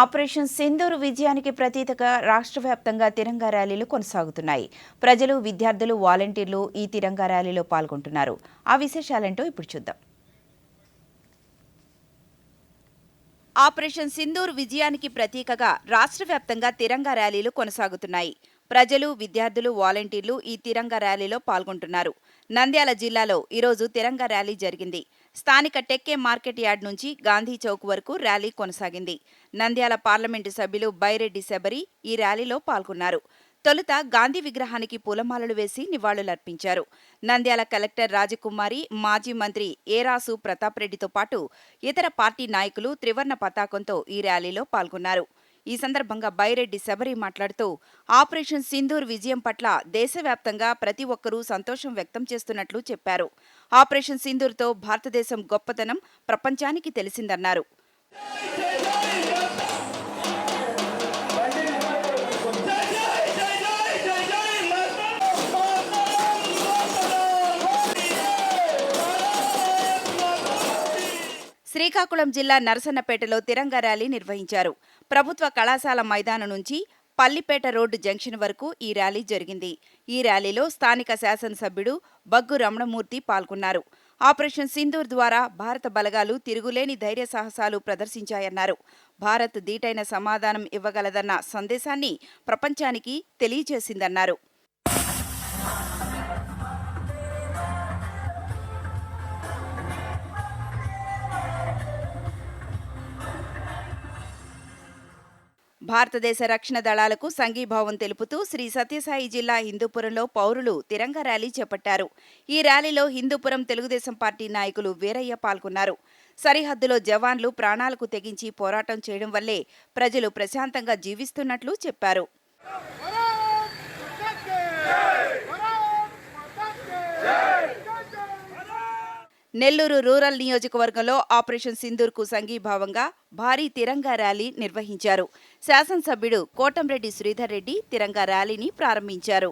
Operation Sindoor విజయానికి ప్రతీతగా రాష్ట్ర వ్యాప్తంగా తిరంగా ర్యాలీలు కొనసాగుతున్నాయి. ప్రజలు విద్యార్థులు వాలంటీర్లు ఈ తిరంగా ర్యాలీలో పాల్గొంటున్నారు. ఆ విశేషాలంటూ ఇప్పుడు చూద్దాం. ఆపరేషన్ సింధూర్ విజయానికి ప్రతీకగా రాష్ట్ర వ్యాప్తంగా తిరంగా ర్యాలీలు కొనసాగుతున్నాయి. ప్రజలు విద్యార్థులు వాలంటీర్లు ఈ తిరంగ ర్యాలీలో పాల్గొంటున్నారు. నంద్యాల జిల్లాలో ఈరోజు తిరంగ ర్యాలీ జరిగింది. స్థానిక టెక్కే మార్కెట్ యార్డ్ నుంచి గాంధీ చౌక్ వరకు ర్యాలీ కొనసాగింది. నంద్యాల పార్లమెంటు సభ్యులు బైరెడ్డి శబరి ఈ ర్యాలీలో పాల్గొన్నారు. తొలుత గాంధీ విగ్రహానికి పూలమాలలు వేసి నివాళులర్పించారు. నంద్యాల కలెక్టర్ రాజకుమారి మాజీ మంత్రి ఏరాసు ప్రతాప్ రెడ్డితో పాటు ఇతర పార్టీ నాయకులు త్రివర్ణ పతాకంతో ఈ ర్యాలీలో పాల్గొన్నారు. ఈ సందర్భంగా బైరెడ్డి శబరి మాట్లాడుతూ ఆపరేషన్ సింధూర్ విజయం పట్ల దేశవ్యాప్తంగా ప్రతి ఒక్కరూ సంతోషం వ్యక్తం చేస్తున్నట్లు చెప్పారు. ఆపరేషన్ సింధూర్తో భారతదేశం గొప్పతనం ప్రపంచానికి తెలిసిందన్నారు. శ్రీకాకుళం జిల్లా నరసన్నపేటలో తిరంగ ర్యాలీ నిర్వహించారు. ప్రభుత్వ కళాశాల మైదానం నుంచి పల్లిపేట రోడ్డు జంక్షన్ వరకు ఈ ర్యాలీ జరిగింది. ఈ ర్యాలీలో స్థానిక శాసనసభ్యుడు బగ్గు రమణమూర్తి పాల్గొన్నారు. ఆపరేషన్ సింధూర్ ద్వారా భారత బలగాలు తిరుగులేని ధైర్య సాహసాలు ప్రదర్శించాయన్నారు. భారత్ దీటైన సమాధానం ఇవ్వగలదన్న సందేశాన్ని ప్రపంచానికి తెలియజేసిందన్నారు. భారతదేశ రక్షణ దళాలకు సంఘీభావం తెలుపుతూ శ్రీ సత్యసాయి జిల్లా హిందూపురంలో పౌరులు తిరంగ ర్యాలీ చేపట్టారు. ఈ ర్యాలీలో హిందూపురం తెలుగుదేశం పార్టీ నాయకులు వీరయ్య పాల్గొన్నారు. సరిహద్దులో జవాన్లు ప్రాణాలకు తెగించి పోరాటం చేయడం వల్లే ప్రజలు ప్రశాంతంగా జీవిస్తున్నట్లు చెప్పారు. నెల్లూరు రూరల్ నియోజకవర్గంలో ఆపరేషన్ సింధూర్కు సంఘీభావంగా భారీ తిరంగా ర్యాలీ నిర్వహించారు. శాసనసభ్యుడు కోటంరెడ్డి శ్రీధర్ రెడ్డి తిరంగా ర్యాలీని ప్రారంభించారు.